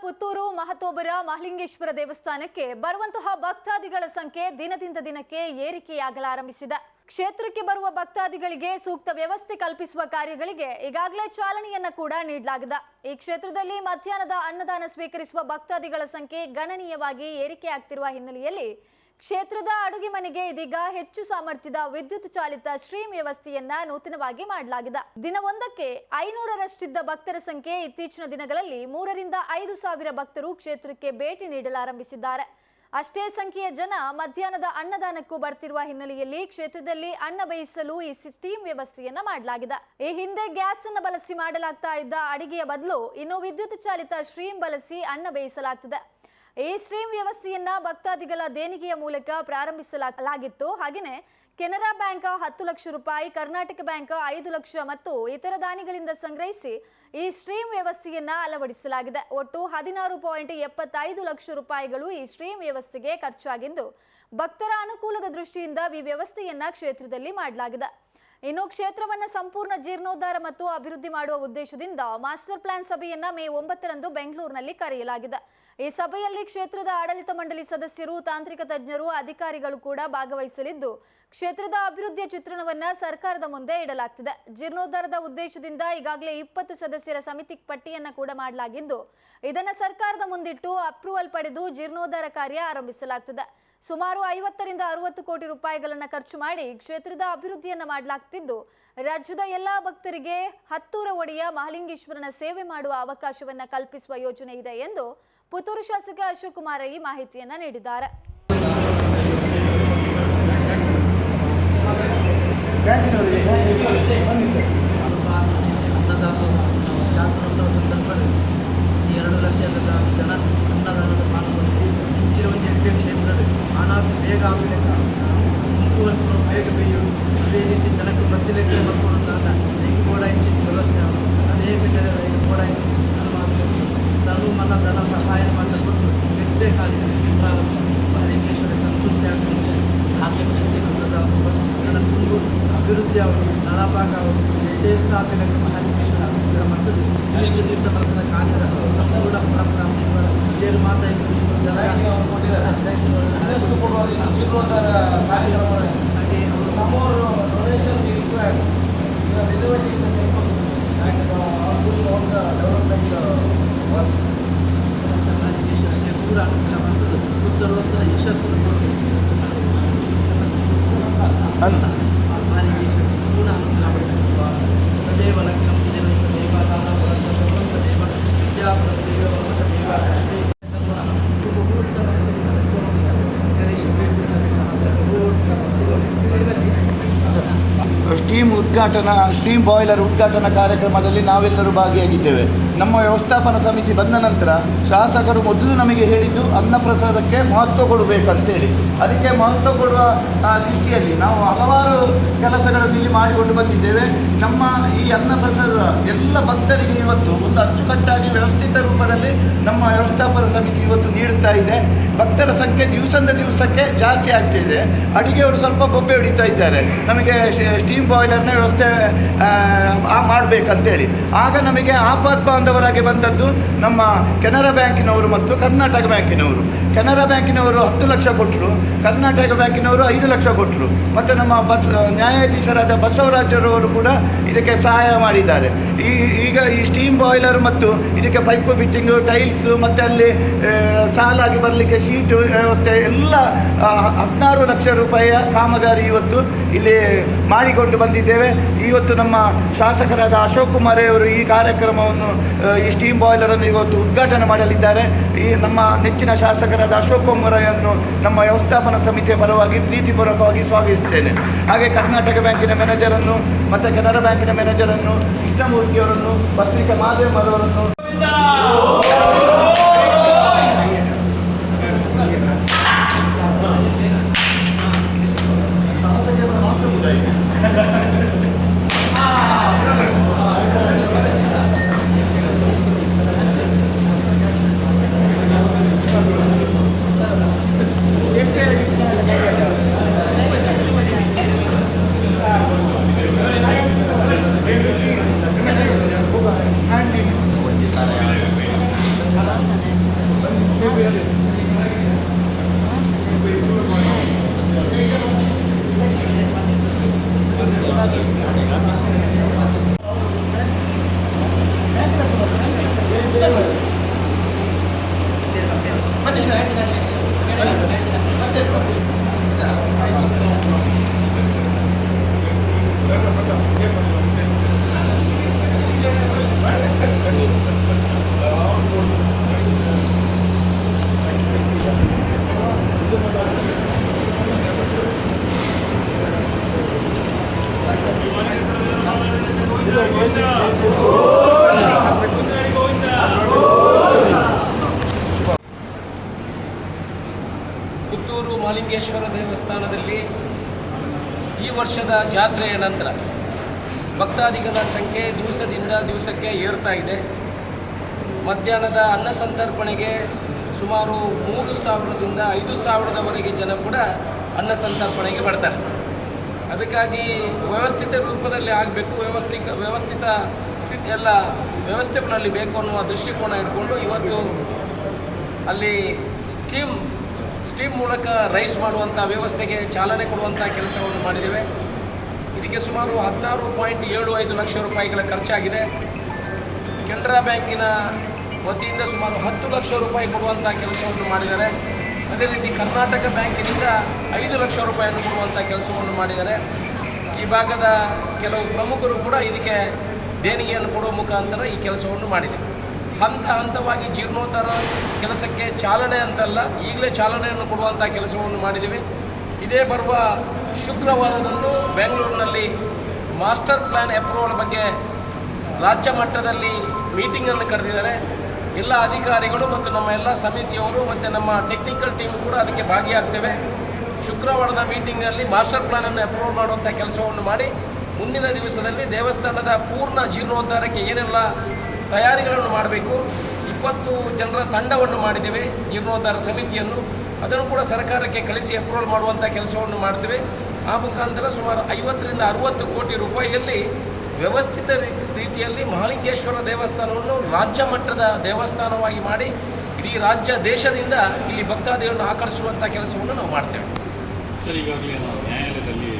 ಪುತ್ತೂರು ಮಹತೋಬರ ಮಹಲಿಂಗೇಶ್ವರ ದೇವಸ್ಥಾನಕ್ಕೆ ಬರುವಂತಹ ಭಕ್ತಾದಿಗಳ ಸಂಖ್ಯೆ ದಿನದಿಂದ ದಿನಕ್ಕೆ ಏರಿಕೆಯಾಗಲಾರಂಭಿಸಿದೆ ಕ್ಷೇತ್ರಕ್ಕೆ ಬರುವ ಭಕ್ತಾದಿಗಳಿಗೆ ಸೂಕ್ತ ವ್ಯವಸ್ಥೆ ಕಲ್ಪಿಸುವ ಕಾರ್ಯಗಳಿಗೆ ಈಗಾಗಲೇ ಚಾಲನೆಯನ್ನ ಕೂಡ ನೀಡಲಾಗಿದೆ. ಈ ಕ್ಷೇತ್ರದಲ್ಲಿ ಮಧ್ಯಾಹ್ನದ ಅನ್ನದಾನ ಸ್ವೀಕರಿಸುವ ಭಕ್ತಾದಿಗಳ ಸಂಖ್ಯೆ ಗಣನೀಯವಾಗಿ ಏರಿಕೆಯಾಗ್ತಿರುವ ಹಿನ್ನೆಲೆಯಲ್ಲಿ ಕ್ಷೇತ್ರದ ಅಡುಗೆ ಮನೆಗೆ ಇದೀಗ ಹೆಚ್ಚು ಸಾಮರ್ಥ್ಯದ ವಿದ್ಯುತ್ ಚಾಲಿತ ಸ್ಟ್ರೀಮ್ ವ್ಯವಸ್ಥೆಯನ್ನ ನೂತನವಾಗಿ ಮಾಡಲಾಗಿದೆ. ದಿನವೊಂದಕ್ಕೆ ಐನೂರರಷ್ಟಿದ್ದ ಭಕ್ತರ ಸಂಖ್ಯೆ ಇತ್ತೀಚಿನ ದಿನಗಳಲ್ಲಿ ಮೂರರಿಂದ ಐದು ಸಾವಿರ ಭಕ್ತರು ಕ್ಷೇತ್ರಕ್ಕೆ ಭೇಟಿ ನೀಡಲಾರಂಭಿಸಿದ್ದಾರೆ. ಅಷ್ಟೇ ಸಂಖ್ಯೆಯ ಜನ ಮಧ್ಯಾಹ್ನದ ಅನ್ನದಾನಕ್ಕೂ ಬರ್ತಿರುವ ಹಿನ್ನೆಲೆಯಲ್ಲಿ ಕ್ಷೇತ್ರದಲ್ಲಿ ಅನ್ನ ಬೇಯಿಸಲು ಈ ಸ್ಟೀಮ್ ವ್ಯವಸ್ಥೆಯನ್ನ ಮಾಡಲಾಗಿದೆ. ಈ ಹಿಂದೆ ಗ್ಯಾಸ್ ಅನ್ನ ಬಳಸಿ ಮಾಡಲಾಗ್ತಾ ಇದ್ದ ಅಡಿಗೆಯ ಬದಲು ಇನ್ನು ವಿದ್ಯುತ್ ಚಾಲಿತ ಸ್ಟ್ರೀಮ್ ಬಳಸಿ ಅನ್ನ ಬೇಯಿಸಲಾಗ್ತದೆ. ಈ ಸ್ಟ್ರೀಮ್ ವ್ಯವಸ್ಥೆಯನ್ನ ಭಕ್ತಾದಿಗಳ ದೇಣಿಗೆಯ ಮೂಲಕ ಪ್ರಾರಂಭಿಸಲಾಗಿತ್ತು. ಹಾಗೆಯೇ ಕೆನರಾ ಬ್ಯಾಂಕ್ ಹತ್ತು ಲಕ್ಷ ರೂಪಾಯಿ, ಕರ್ನಾಟಕ ಬ್ಯಾಂಕ್ ಐದು ಲಕ್ಷ ಮತ್ತು ಇತರ ದಾನಿಗಳಿಂದ ಸಂಗ್ರಹಿಸಿ ಈ ಸ್ಟ್ರೀಮ್ ವ್ಯವಸ್ಥೆಯನ್ನ ಅಳವಡಿಸಲಾಗಿದೆ. ಒಟ್ಟು ಹದಿನಾರು ಪಾಯಿಂಟ್ ಎಪ್ಪತ್ತೈದು ಲಕ್ಷ ರೂಪಾಯಿಗಳು ಈ ಸ್ಟ್ರೀಮ್ ವ್ಯವಸ್ಥೆಗೆ ಖರ್ಚಾಗಿದ್ದು, ಭಕ್ತರ ಅನುಕೂಲದ ದೃಷ್ಟಿಯಿಂದ ಈ ವ್ಯವಸ್ಥೆಯನ್ನ ಕ್ಷೇತ್ರದಲ್ಲಿ ಮಾಡಲಾಗಿದೆ. ಇನ್ನು ಕ್ಷೇತ್ರವನ್ನು ಸಂಪೂರ್ಣ ಜೀರ್ಣೋದ್ಧಾರ ಮತ್ತು ಅಭಿವೃದ್ಧಿ ಮಾಡುವ ಉದ್ದೇಶದಿಂದ ಮಾಸ್ಟರ್ ಪ್ಲಾನ್ ಸಭೆಯನ್ನ ಮೇ ಒಂಬತ್ತರಂದು ಬೆಂಗಳೂರಿನಲ್ಲಿ ಕರೆಯಲಾಗಿದೆ. ಈ ಸಭೆಯಲ್ಲಿ ಕ್ಷೇತ್ರದ ಆಡಳಿತ ಮಂಡಳಿ ಸದಸ್ಯರು, ತಾಂತ್ರಿಕ ತಜ್ಞರು, ಅಧಿಕಾರಿಗಳು ಕೂಡ ಭಾಗವಹಿಸಲಿದ್ದು, ಕ್ಷೇತ್ರದ ಅಭಿವೃದ್ಧಿಯ ಚಿತ್ರಣವನ್ನ ಸರ್ಕಾರದ ಮುಂದೆ ಇಡಲಾಗ್ತಿದೆ. ಜೀರ್ಣೋದ್ಧಾರದ ಉದ್ದೇಶದಿಂದ ಈಗಾಗಲೇ ಇಪ್ಪತ್ತು ಸದಸ್ಯರ ಸಮಿತಿ ಪಟ್ಟಿಯನ್ನ ಕೂಡ ಮಾಡಲಾಗಿದ್ದು, ಇದನ್ನ ಸರ್ಕಾರದ ಮುಂದಿಟ್ಟು ಅಪ್ರೂವಲ್ ಪಡೆದು ಜೀರ್ಣೋದ್ಧಾರ ಕಾರ್ಯ ಆರಂಭಿಸಲಾಗ್ತದೆ. ಸುಮಾರು ಐವತ್ತರಿಂದ ಅರವತ್ತು ಕೋಟಿ ರೂಪಾಯಿಗಳನ್ನು ಖರ್ಚು ಮಾಡಿ ಕ್ಷೇತ್ರದ ಅಭಿವೃದ್ಧಿಯನ್ನು ಮಾಡಲಾಗ್ತಿದ್ದು, ರಾಜ್ಯದ ಎಲ್ಲಾ ಭಕ್ತರಿಗೆ ಹತ್ತೂರ ಒಡೆಯ ಮಹಾಲಿಂಗೇಶ್ವರನ ಸೇವೆ ಮಾಡುವ ಅವಕಾಶವನ್ನು ಕಲ್ಪಿಸುವ ಯೋಜನೆ ಇದೆ ಎಂದು ಪುತ್ತೂರು ಶಾಸಕ ಅಶೋಕ್ ಕುಮಾರ್ ಈ ಮಾಹಿತಿಯನ್ನು ನೀಡಿದ್ದಾರೆ. ಜಾತ್ರೋತ್ಸವ ಸಂದರ್ಭದಲ್ಲಿ ಈ ಎರಡು ಲಕ್ಷದ ಜನ ಅನ್ನದಾನದ ಪಾಲ್ಗೊಂಡು ಮುಂಚಿರುವಂತೆ ಎಂಟೇ ಕ್ಷೇತ್ರದಲ್ಲಿ ಅನಾಥ ಬೇಗ ಆಗಬೇಕ ಮುಂದುವರೆಸಲು ಬೇಗ ಬೇಯುವುದು. ಅದೇ ರೀತಿ ಜನಕ್ಕೆ ಪ್ರತಿ ಲೆಕ್ಕ ಅಭಿವೃದ್ಧಿ ಆಗುವುದು ನಳಭಾಗ ಆಗುವುದು ಎಷ್ಟೇ ಸ್ಥಾಪನೆ ಮಹಲಿಂಗೇಶ್ವರ ಅನುಗ್ರಹ ಮತ್ತು ಐದು ದಿವಸ ಬರ್ತದ ಕಾರ್ಯದ ಸಂಪೂರ್ಣ ಪ್ರಾರಂಭ ಏನು ಮಾತಾಡಿದ್ರು ಹಾಗೆ ಮಹಲಿಂಗೇಶ್ವರಕ್ಕೆ ಪೂರ ಅನುಗ್ರಹ ಮತ್ತು ಉತ್ತರೋತ್ತರ ಯಶಸ್ಸನ್ನು ಕೊಡಬೇಕು वलक्कम देवदेवा कालवलक्कदेव विद्यावलक्कदेव वलक्कदेव अष्टे ಸ್ಟೀಮ್ ಉದ್ಘಾಟನಾ ಸ್ಟೀಮ್ ಬಾಯ್ಲರ್ ಉದ್ಘಾಟನಾ ಕಾರ್ಯಕ್ರಮದಲ್ಲಿ ನಾವೆಲ್ಲರೂ ಭಾಗಿಯಾಗಿದ್ದೇವೆ. ನಮ್ಮ ವ್ಯವಸ್ಥಾಪನಾ ಸಮಿತಿ ಬಂದ ನಂತರ ಶಾಸಕರು ಮೊದಲು ನಮಗೆ ಹೇಳಿದ್ದು ಅನ್ನಪ್ರಸಾದಕ್ಕೆ ಮಹತ್ವ ಕೊಡಬೇಕಂತೇಳಿ. ಅದಕ್ಕೆ ಮಹತ್ವ ಕೊಡುವ ದೃಷ್ಟಿಯಲ್ಲಿ ನಾವು ಹಲವಾರು ಕೆಲಸಗಳನ್ನು ಇಲ್ಲಿ ಮಾಡಿಕೊಂಡು ಬಂದಿದ್ದೇವೆ. ನಮ್ಮ ಈ ಅನ್ನಪ್ರಸಾದ ಎಲ್ಲ ಭಕ್ತರಿಗೆ ಇವತ್ತು ಒಂದು ಅಚ್ಚುಕಟ್ಟಾಗಿ ವ್ಯವಸ್ಥಿತ ರೂಪದಲ್ಲಿ ನಮ್ಮ ವ್ಯವಸ್ಥಾಪನಾ ಸಮಿತಿ ಇವತ್ತು ನೀಡುತ್ತಾ ಇದೆ. ಭಕ್ತರ ಸಂಖ್ಯೆ ದಿವಸದ ದಿವಸಕ್ಕೆ ಜಾಸ್ತಿ ಆಗ್ತಿದೆ ಅಡಿಗೆಯವರು ಸ್ವಲ್ಪ ಗೊಬ್ಬೆ ಹೊಡಿತಾ ಇದ್ದಾರೆ. ನಮಗೆ ಸ್ಟೀಮ್ ಬಾಯ್ಲರ್ನ ವ್ಯವಸ್ಥೆ ಮಾಡಬೇಕಂತೇಳಿ. ಆಗ ನಮಗೆ ಆಪತ್ ಬಾಂಧವರಾಗಿ ಬಂದದ್ದು ನಮ್ಮ ಕೆನರಾ ಬ್ಯಾಂಕಿನವರು ಮತ್ತು ಕರ್ನಾಟಕ ಬ್ಯಾಂಕಿನವರು. ಕೆನರಾ ಬ್ಯಾಂಕಿನವರು ಹತ್ತು ಲಕ್ಷ ಕೊಟ್ಟರು ಕರ್ನಾಟಕ ಬ್ಯಾಂಕಿನವರು ಐದು ಲಕ್ಷ ಕೊಟ್ಟರು ಮತ್ತು ನಮ್ಮ ಬಸ್, ನ್ಯಾಯಾಧೀಶರಾದ ಬಸವರಾಜರವರು ಕೂಡ ಇದಕ್ಕೆ ಸಹಾಯ ಮಾಡಿದ್ದಾರೆ. ಈ, ಈಗ ಈ ಸ್ಟೀಮ್ ಬಾಯ್ಲರ್ ಮತ್ತು ಇದಕ್ಕೆ ಪೈಪ್ ಫಿಟ್ಟಿಂಗು ಟೈಲ್ಸು ಮತ್ತು ಅಲ್ಲಿ ಸಾಲಾಗಿ ಬರಲಿಕ್ಕೆ ಶೀಟು ವ್ಯವಸ್ಥೆ ಎಲ್ಲ ಹದಿನಾರು ಲಕ್ಷ ರೂಪಾಯಿಯ ಕಾಮಗಾರಿ ಇವತ್ತು ಇಲ್ಲಿ ಮಾಡಿಕೊಂಡು ಬಂದಿದ್ದೇವೆ. ಇವತ್ತು ನಮ್ಮ ಶಾಸಕರಾದ ಅಶೋಕ್ ಕುಮಾರ್ ಅವರು ಈ ಕಾರ್ಯಕ್ರಮವನ್ನು ಈ ಸ್ಟೀಮ್ ಬಾಯ್ಲರನ್ನು ಇವತ್ತು ಉದ್ಘಾಟನೆ ಮಾಡಲಿದ್ದಾರೆ. ಈ ನಮ್ಮ ನೆಚ್ಚಿನ ಶಾಸಕರಾದ ಅಶೋಕ್ ಕುಮಾರ್ ಅನ್ನು ನಮ್ಮ ವ್ಯವಸ್ಥಾಪನಾ ಸಮಿತಿಯ ಪರವಾಗಿ ಪ್ರೀತಿಪೂರ್ವಕವಾಗಿ ಸ್ವಾಗತಿಸುತ್ತೇನೆ. ಹಾಗೆ ಕರ್ನಾಟಕ ಬ್ಯಾಂಕಿನ ಮ್ಯಾನೇಜರನ್ನು ಮತ್ತು ಕೆನರಾ ಬ್ಯಾಂಕಿನ ಮ್ಯಾನೇಜರನ್ನು ಕೃಷ್ಣಮೂರ್ತಿಯವರನ್ನು ಪತ್ರಿಕಾ ಮಾದೇವ್ ಮಹಾಲಿಂಗೇಶ್ವರ ದೇವಸ್ಥಾನದಲ್ಲಿ ಈ ವರ್ಷದ ಜಾತ್ರೆಯ ನಂತರ ಭಕ್ತಾದಿಗಳ ಸಂಖ್ಯೆ ದಿವಸದಿಂದ ದಿವಸಕ್ಕೆ ಏರ್ತಾ ಇದೆ. ಮಧ್ಯಾಹ್ನದ ಅನ್ನ ಸಂತರ್ಪಣೆಗೆ ಸುಮಾರು ಮೂರು ಸಾವಿರದಿಂದ ಐದು ಸಾವಿರದವರೆಗೆ ಜನ ಕೂಡ ಅನ್ನ ಸಂತರ್ಪಣೆಗೆ ಬರ್ತಾರೆ. ಅದಕ್ಕಾಗಿ ವ್ಯವಸ್ಥಿತ ರೂಪದಲ್ಲಿ ಆಗಬೇಕು ವ್ಯವಸ್ಥಿತ ವ್ಯವಸ್ಥಿತ ಸ್ಥಿತಿ, ಎಲ್ಲ ವ್ಯವಸ್ಥೆಗಳಲ್ಲಿ ಬೇಕು ಅನ್ನುವ ದೃಷ್ಟಿಕೋನ ಇಟ್ಕೊಂಡು ಇವತ್ತು ಅಲ್ಲಿ ಸ್ಟೀಮ್ ಸ್ಟೀಮ್ ಮೂಲಕ ರೈಸ್ ಮಾಡುವಂಥ ವ್ಯವಸ್ಥೆಗೆ ಚಾಲನೆ ಕೊಡುವಂಥ ಕೆಲಸವನ್ನು ಮಾಡಿದ್ದೇವೆ. ಇದಕ್ಕೆ ಸುಮಾರು ಹದಿನಾರು ಪಾಯಿಂಟ್ ಏಳು ಐದು ಲಕ್ಷ ರೂಪಾಯಿಗಳ ಖರ್ಚಾಗಿದೆ. ಕೆನರಾ ಬ್ಯಾಂಕಿನ ವತಿಯಿಂದ ಸುಮಾರು ಹತ್ತು ಲಕ್ಷ ರೂಪಾಯಿ ಕೊಡುವಂಥ ಕೆಲಸವನ್ನು ಮಾಡಿದ್ದಾರೆ. ಅದೇ ರೀತಿ ಕರ್ನಾಟಕ ಬ್ಯಾಂಕಿನಿಂದ ಐದು ಲಕ್ಷ ರೂಪಾಯಿಯನ್ನು ಕೊಡುವಂಥ ಕೆಲಸವನ್ನು ಮಾಡಿದ್ದಾರೆ. ಈ ಭಾಗದ ಕೆಲವು ಪ್ರಮುಖರು ಕೂಡ ಇದಕ್ಕೆ ದೇಣಿಗೆಯನ್ನು ಕೊಡುವ ಮುಖಾಂತರ ಈ ಕೆಲಸವನ್ನು ಮಾಡಿದೆ ಹಂತ ಹಂತವಾಗಿ ಜೀರ್ಣೋದ್ಧಾರ ಕೆಲಸಕ್ಕೆ ಚಾಲನೆ ಅಂತಲ್ಲ, ಈಗಲೇ ಚಾಲನೆಯನ್ನು ಕೊಡುವಂಥ ಕೆಲಸವನ್ನು ಮಾಡಿದ್ದೀವಿ ಇದೇ ಬರುವ ಶುಕ್ರವಾರದಂದು ಬೆಂಗಳೂರಿನಲ್ಲಿ ಮಾಸ್ಟರ್ ಪ್ಲ್ಯಾನ್ ಅಪ್ರೂವಲ್ ಬಗ್ಗೆ ರಾಜ್ಯ ಮಟ್ಟದಲ್ಲಿ ಮೀಟಿಂಗನ್ನು ಕರೆದಿದ್ದಾರೆ. ಎಲ್ಲ ಅಧಿಕಾರಿಗಳು ಮತ್ತು ನಮ್ಮ ಎಲ್ಲ ಸಮಿತಿಯವರು ಮತ್ತು ನಮ್ಮ ಟೆಕ್ನಿಕಲ್ ಟೀಮ್ ಕೂಡ ಅದಕ್ಕೆ ಭಾಗಿಯಾಗ್ತೇವೆ. ಶುಕ್ರವಾರದ ಮೀಟಿಂಗ್ನಲ್ಲಿ ಮಾಸ್ಟರ್ ಪ್ಲ್ಯಾನನ್ನು ಅಪ್ರೂವ್ ಮಾಡುವಂಥ ಕೆಲಸವನ್ನು ಮಾಡಿ, ಮುಂದಿನ ದಿವಸದಲ್ಲಿ ದೇವಸ್ಥಾನದ ಪೂರ್ಣ ಜೀರ್ಣೋದ್ಧಾರಕ್ಕೆ ಏನೆಲ್ಲ ತಯಾರಿಗಳನ್ನು ಮಾಡಬೇಕು. ಇಪ್ಪತ್ತು ಜನರ ತಂಡವನ್ನು ಮಾಡಿದ್ದೇವೆ. ಜೀರ್ಣೋದ್ಧಾರ ಸಮಿತಿಯನ್ನು. ಅದನ್ನು ಕೂಡ ಸರ್ಕಾರಕ್ಕೆ ಕಳಿಸಿ ಅಪ್ರೂವಲ್ ಮಾಡುವಂಥ ಕೆಲಸವನ್ನು ಮಾಡ್ತೇವೆ ಆ ಮುಖಾಂತರ ಸುಮಾರು ಐವತ್ತರಿಂದ ಅರುವತ್ತು ಕೋಟಿ ರೂಪಾಯಿಯಲ್ಲಿ ವ್ಯವಸ್ಥಿತ ರೀತಿ- ರೀತಿಯಲ್ಲಿ ಮಹಾಲಿಂಗೇಶ್ವರ ದೇವಸ್ಥಾನವನ್ನು ರಾಜ್ಯ ಮಟ್ಟದ ದೇವಸ್ಥಾನವಾಗಿ ಮಾಡಿ, ಇಡೀ ರಾಜ್ಯ ದೇಶದಿಂದ ಇಲ್ಲಿ ಭಕ್ತಾದಿಗಳನ್ನು ಆಕರ್ಷಿಸುವಂಥ ಕೆಲಸವನ್ನು ನಾವು ಮಾಡ್ತೇವೆ. ಸರ್, ಈಗಾಗಲೇ ನ್ಯಾಯಾಲಯದಲ್ಲಿ